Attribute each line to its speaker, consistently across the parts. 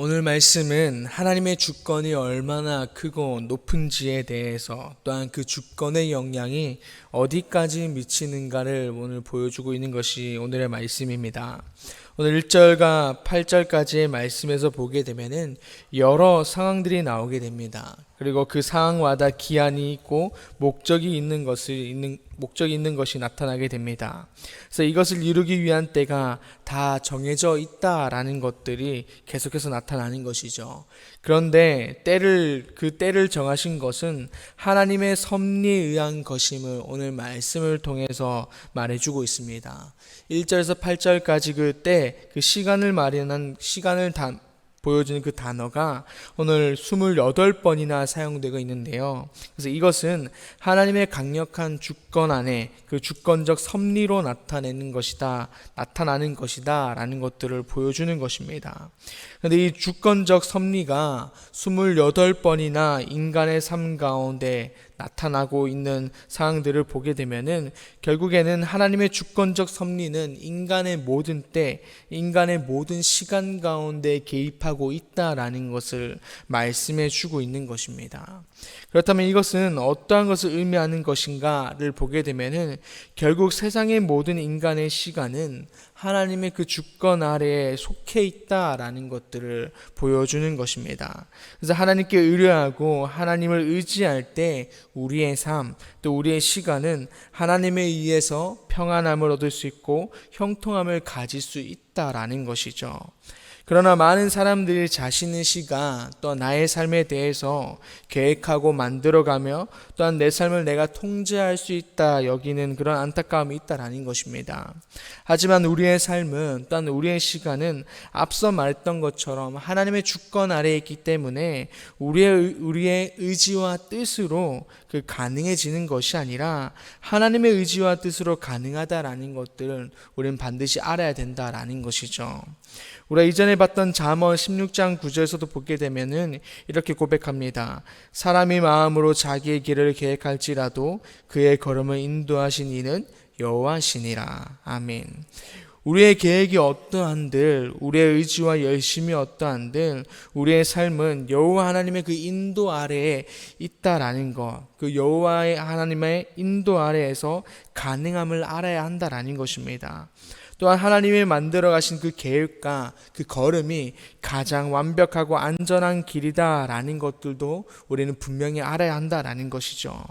Speaker 1: 오늘 말씀은 하나님의 주권이 얼마나 크고 높은지에 대해서 또한 그 주권의 영향이 어디까지 미치는가를 오늘 보여주고 있는 것이 오늘의 말씀입니다. 오늘 1절과 8절까지의 말씀에서 보게 되면은 여러 상황들이 나오게 됩니다. 그리고 그 상황마다 기한이 있고 목적이 있는 것을 있는 목적이 있는 것이 나타나게 됩니다. 그래서 이것을 이루기 위한 때가 다 정해져 있다라는 것들이 계속해서 나타나는 것이죠. 그런데 때를 그 때를 정하신 것은 하나님의 섭리에 의한 것임을 오늘 말씀을 통해서 말해주고 있습니다. 1절에서 8절까지 그 때그 시간을 마련한 시간을 다 보여주는 그 단어가 오늘 28번이나 사용되고 있는데요. 그래서 이것은 하나님의 강력한 주권 안에 그 주권적 섭리로 나타내는 것이다, 나타나는 것이다, 라는 것들을 보여주는 것입니다. 그런데 이 주권적 섭리가 28번이나 인간의 삶 가운데 나타나고 있는 상황들을 보게 되면은 결국에는 하나님의 주권적 섭리는 인간의 모든 때, 인간의 모든 시간 가운데 개입하고 있다라는 것을 말씀해 주고 있는 것입니다. 그렇다면 이것은 어떠한 것을 의미하는 것인가를 보게 되면은 결국 세상의 모든 인간의 시간은 하나님의 그 주권 아래에 속해 있다라는 것들을 보여주는 것입니다. 그래서 하나님께 의뢰하고 하나님을 의지할 때 우리의 삶, 또 우리의 시간은 하나님에 의해서 평안함을 얻을 수 있고 형통함을 가질 수 있다라는 것이죠. 그러나 많은 사람들이 자신의 시간 또 나의 삶에 대해서 계획하고 만들어가며 또한 내 삶을 내가 통제할 수 있다 여기는 그런 안타까움이 있다라는 것입니다. 하지만 우리의 삶은 또한 우리의 시간은 앞서 말했던 것처럼 하나님의 주권 아래에 있기 때문에 우리의 우리의 의지와 뜻으로 그 가능해지는 것이 아니라 하나님의 의지와 뜻으로 가능하다라는 것들을 우리는 반드시 알아야 된다라는 것이죠. 우리가 이전에 봤던 잠언 16장 9절에서도 보게 되면은 이렇게 고백합니다. 사람이 마음으로 자기의 길을 계획할지라도 그의 걸음을 인도하신 이는 여호와시니라. 아멘. 우리의 계획이 어떠한들, 우리의 의지와 열심이 어떠한들, 우리의 삶은 여호와 하나님의 그 인도 아래에 있다라는 것, 그 여호와의 하나님의 인도 아래에서 가능함을 알아야 한다라는 것입니다. 또한 하나님이 만들어 가신 그 계획과 그 걸음이 가장 완벽하고 안전한 길이다라는 것들도 우리는 분명히 알아야 한다라는 것이죠.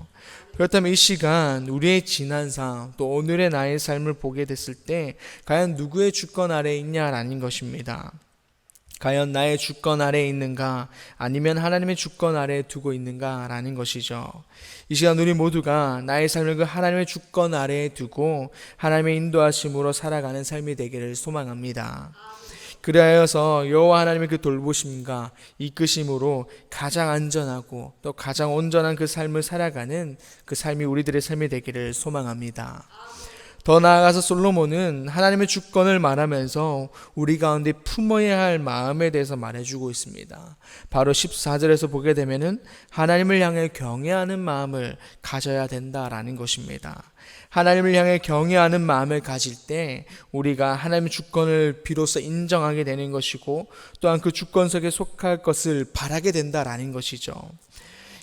Speaker 1: 그렇다면 이 시간 우리의 지난 삶 또 오늘의 나의 삶을 보게 됐을 때 과연 누구의 주권 아래에 있냐라는 것입니다. 과연 나의 주권 아래에 있는가 아니면 하나님의 주권 아래에 두고 있는가라는 것이죠. 이 시간 우리 모두가 나의 삶을 그 하나님의 주권 아래에 두고 하나님의 인도하심으로 살아가는 삶이 되기를 소망합니다. 그리하여서 여호와 하나님의 그 돌보심과 이끄심으로 가장 안전하고 또 가장 온전한 그 삶을 살아가는 그 삶이 우리들의 삶이 되기를 소망합니다. 더 나아가서 솔로몬은 하나님의 주권을 말하면서 우리 가운데 품어야 할 마음에 대해서 말해주고 있습니다. 바로 14절에서 보게 되면은 하나님을 향해 경외하는 마음을 가져야 된다라는 것입니다. 하나님을 향해 경외하는 마음을 가질 때 우리가 하나님의 주권을 비로소 인정하게 되는 것이고 또한 그 주권 속에 속할 것을 바라게 된다라는 것이죠.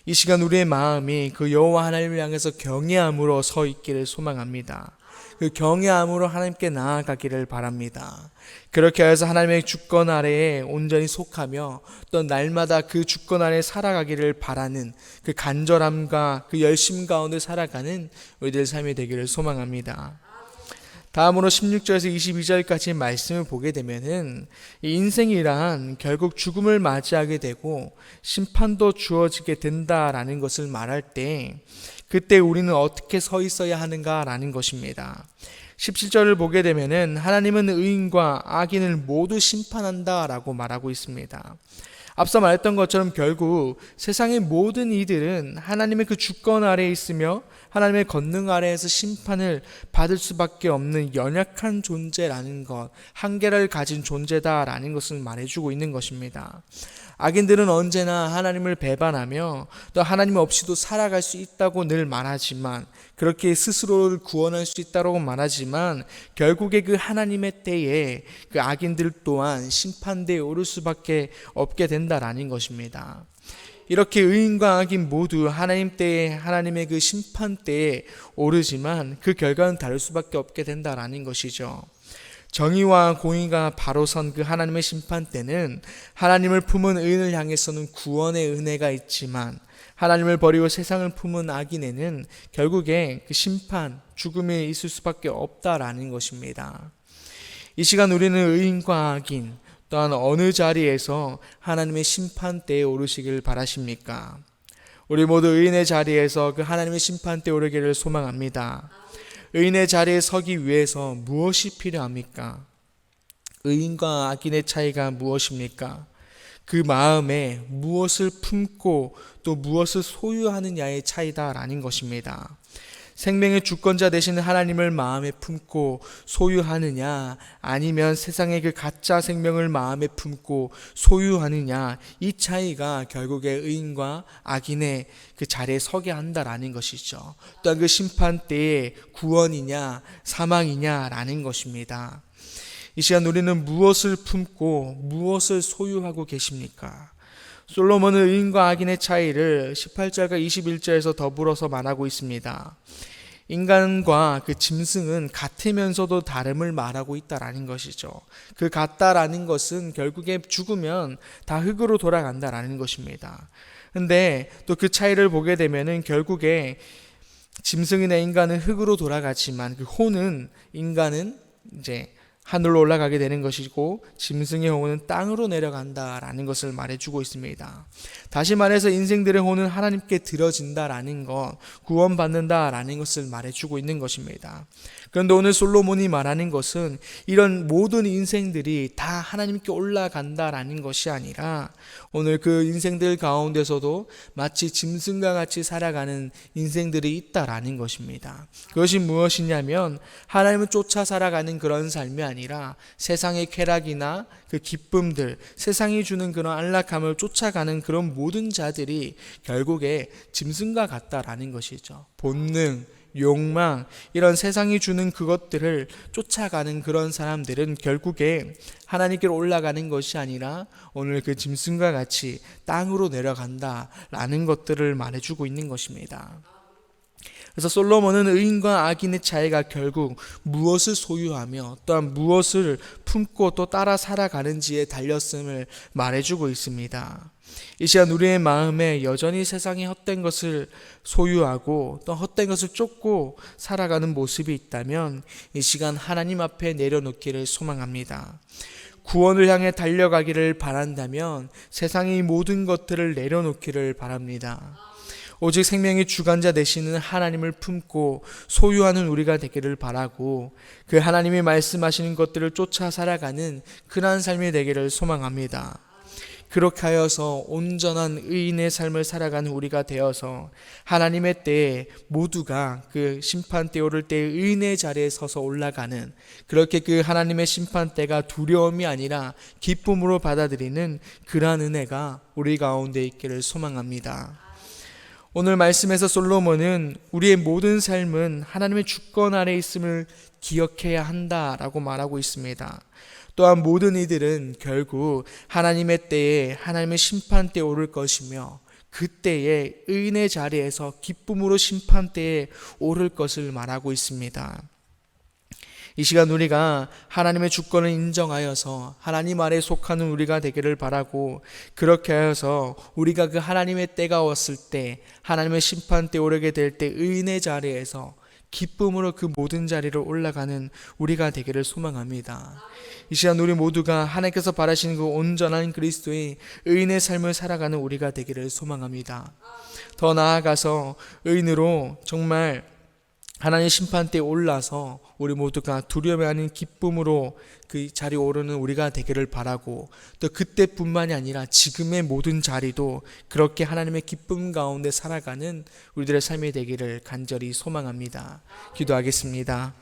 Speaker 1: 이 시간 우리의 마음이 그 여호와 하나님을 향해서 경외함으로 서 있기를 소망합니다. 그 경외함으로 하나님께 나아가기를 바랍니다. 그렇게 해서 하나님의 주권 아래에 온전히 속하며 또 날마다 그 주권 아래 살아가기를 바라는 그 간절함과 그 열심 가운데 살아가는 우리들 삶이 되기를 소망합니다. 다음으로 16절에서 22절까지 말씀을 보게 되면은 인생이란 결국 죽음을 맞이하게 되고 심판도 주어지게 된다라는 것을 말할 때 그때 우리는 어떻게 서 있어야 하는가라는 것입니다. 17절을 보게 되면은 하나님은 의인과 악인을 모두 심판한다라고 말하고 있습니다. 앞서 말했던 것처럼 결국 세상의 모든 이들은 하나님의 그 주권 아래에 있으며 하나님의 권능 아래에서 심판을 받을 수밖에 없는 연약한 존재라는 것, 한계를 가진 존재다라는 것을 말해주고 있는 것입니다. 악인들은 언제나 하나님을 배반하며 또 하나님 없이도 살아갈 수 있다고 늘 말하지만 그렇게 스스로를 구원할 수 있다고 말하지만 결국에 그 하나님의 때에 그 악인들 또한 심판대에 오를 수밖에 없게 된다라는 것입니다. 이렇게 의인과 악인 모두 하나님 때에 하나님의 그 심판 때에 오르지만 그 결과는 다를 수밖에 없게 된다라는 것이죠. 정의와 공의가 바로 선 그 하나님의 심판 때는 하나님을 품은 의인을 향해서는 구원의 은혜가 있지만 하나님을 버리고 세상을 품은 악인에는 결국에 그 심판, 죽음이 있을 수밖에 없다라는 것입니다. 이 시간 우리는 의인과 악인, 또한 어느 자리에서 하나님의 심판대에 오르시길 바라십니까? 우리 모두 의인의 자리에서 그 하나님의 심판대에 오르기를 소망합니다. 의인의 자리에 서기 위해서 무엇이 필요합니까? 의인과 악인의 차이가 무엇입니까? 그 마음에 무엇을 품고 또 무엇을 소유하느냐의 차이다라는 것입니다. 생명의 주권자 되시는 하나님을 마음에 품고 소유하느냐 아니면 세상의 그 가짜 생명을 마음에 품고 소유하느냐 이 차이가 결국에 의인과 악인의 그 자리에 서게 한다라는 것이죠. 또한 그 심판 때에 구원이냐 사망이냐라는 것입니다. 이 시간 우리는 무엇을 품고 무엇을 소유하고 계십니까? 솔로몬은 의인과 악인의 차이를 18절과 21절에서 더불어서 말하고 있습니다. 인간과 그 짐승은 같으면서도 다름을 말하고 있다라는 것이죠. 그 같다라는 것은 결국에 죽으면 다 흙으로 돌아간다라는 것입니다. 근데 또 그 차이를 보게 되면은 결국에 짐승이나 인간은 흙으로 돌아가지만 그 호는 인간은 이제 하늘로 올라가게 되는 것이고 짐승의 호는 땅으로 내려간다라는 것을 말해주고 있습니다. 다시 말해서 인생들의 호는 하나님께 들어진다라는 것, 구원받는다라는 것을 말해주고 있는 것입니다. 그런데 오늘 솔로몬이 말하는 것은 이런 모든 인생들이 다 하나님께 올라간다라는 것이 아니라 오늘 그 인생들 가운데서도 마치 짐승과 같이 살아가는 인생들이 있다라는 것입니다. 그것이 무엇이냐면 하나님을 쫓아 살아가는 그런 삶이 아니라 세상의 쾌락이나 그 기쁨들, 세상이 주는 그런 안락함을 쫓아가는 그런 모든 자들이 결국에 짐승과 같다라는 것이죠. 본능, 욕망, 이런 세상이 주는 그것들을 쫓아가는 그런 사람들은 결국에 하나님께로 올라가는 것이 아니라 오늘 그 짐승과 같이 땅으로 내려간다라는 것들을 말해주고 있는 것입니다. 그래서 솔로몬은 의인과 악인의 차이가 결국 무엇을 소유하며 또한 무엇을 품고 또 따라 살아가는지에 달렸음을 말해주고 있습니다. 이 시간 우리의 마음에 여전히 세상의 헛된 것을 소유하고 또 헛된 것을 쫓고 살아가는 모습이 있다면 이 시간 하나님 앞에 내려놓기를 소망합니다. 구원을 향해 달려가기를 바란다면 세상의 모든 것들을 내려놓기를 바랍니다. 오직 생명의 주관자 되시는 하나님을 품고 소유하는 우리가 되기를 바라고 그 하나님이 말씀하시는 것들을 쫓아 살아가는 그러한 삶이 되기를 소망합니다. 그렇게 하여서 온전한 의인의 삶을 살아가는 우리가 되어서 하나님의 때에 모두가 그 심판 때 오를 때 의인의 자리에 서서 올라가는 그렇게 그 하나님의 심판 때가 두려움이 아니라 기쁨으로 받아들이는 그러한 은혜가 우리 가운데 있기를 소망합니다. 오늘 말씀에서 솔로몬은 우리의 모든 삶은 하나님의 주권 아래 있음을 기억해야 한다라고 말하고 있습니다. 또한 모든 이들은 결국 하나님의 때에 하나님의 심판 때 오를 것이며 그때에 의인의 자리에서 기쁨으로 심판 때에 오를 것을 말하고 있습니다. 이 시간 우리가 하나님의 주권을 인정하여서 하나님 아래 속하는 우리가 되기를 바라고 그렇게 하여서 우리가 그 하나님의 때가 왔을 때 하나님의 심판 때 오르게 될 때 의인의 자리에서 기쁨으로 그 모든 자리를 올라가는 우리가 되기를 소망합니다. 이 시간 우리 모두가 하나님께서 바라시는 그 온전한 그리스도의 의인의 삶을 살아가는 우리가 되기를 소망합니다. 더 나아가서 의인으로 정말 하나님 심판대에 올라서 우리 모두가 두려움이 아닌 기쁨으로 그 자리에 오르는 우리가 되기를 바라고 또 그때뿐만이 아니라 지금의 모든 자리도 그렇게 하나님의 기쁨 가운데 살아가는 우리들의 삶이 되기를 간절히 소망합니다. 기도하겠습니다.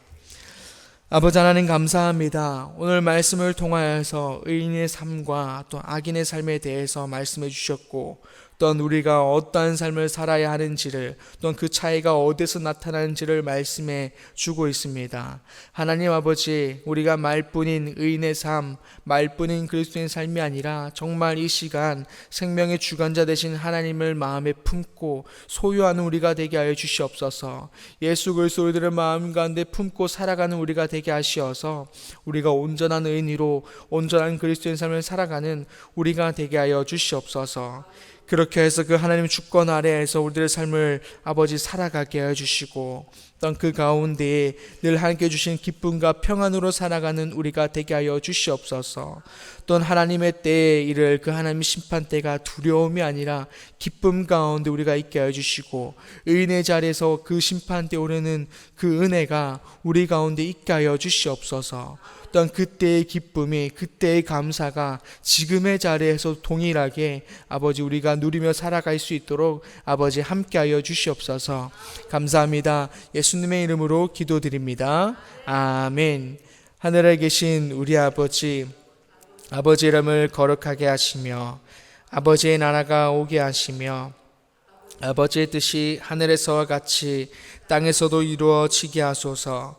Speaker 1: 아버지 하나님 감사합니다. 오늘 말씀을 통하여서 의인의 삶과 또 악인의 삶에 대해서 말씀해 주셨고 또한 우리가 어떠한 삶을 살아야 하는지를 또한 그 차이가 어디서 나타나는지를 말씀해 주고 있습니다. 하나님 아버지 우리가 말뿐인 의인의 삶, 말뿐인 그리스도인 삶이 아니라 정말 이 시간 생명의 주관자 되신 하나님을 마음에 품고 소유하는 우리가 되게 하여 주시옵소서. 예수 그리스도 우리들의 마음 가운데 품고 살아가는 우리가 되게 하시어서 우리가 온전한 의인으로 온전한 그리스도인 삶을 살아가는 우리가 되게 하여 주시옵소서. 그렇게 해서 그 하나님 주권 아래에서 우리들의 삶을 아버지 살아가게 해 주시고 또한 그 가운데에 늘 함께 주신 기쁨과 평안으로 살아가는 우리가 되게 하여 주시옵소서. 또한 하나님의 때에 이를 그 하나님의 심판 때가 두려움이 아니라 기쁨 가운데 우리가 있게 하여 주시고 의인의 자리에서 그 심판 때 오르는 그 은혜가 우리 가운데 있게 하여 주시옵소서. 또한 그때의 기쁨이 그때의 감사가 지금의 자리에서 동일하게 아버지 우리가 누리며 살아갈 수 있도록 아버지 함께하여 주시옵소서. 감사합니다. 예수님의 이름으로 기도드립니다. 아멘. 하늘에 계신 우리 아버지 아버지 이름을 거룩하게 하시며 아버지의 나라가 오게 하시며 아버지의 뜻이 하늘에서와 같이 땅에서도 이루어지게 하소서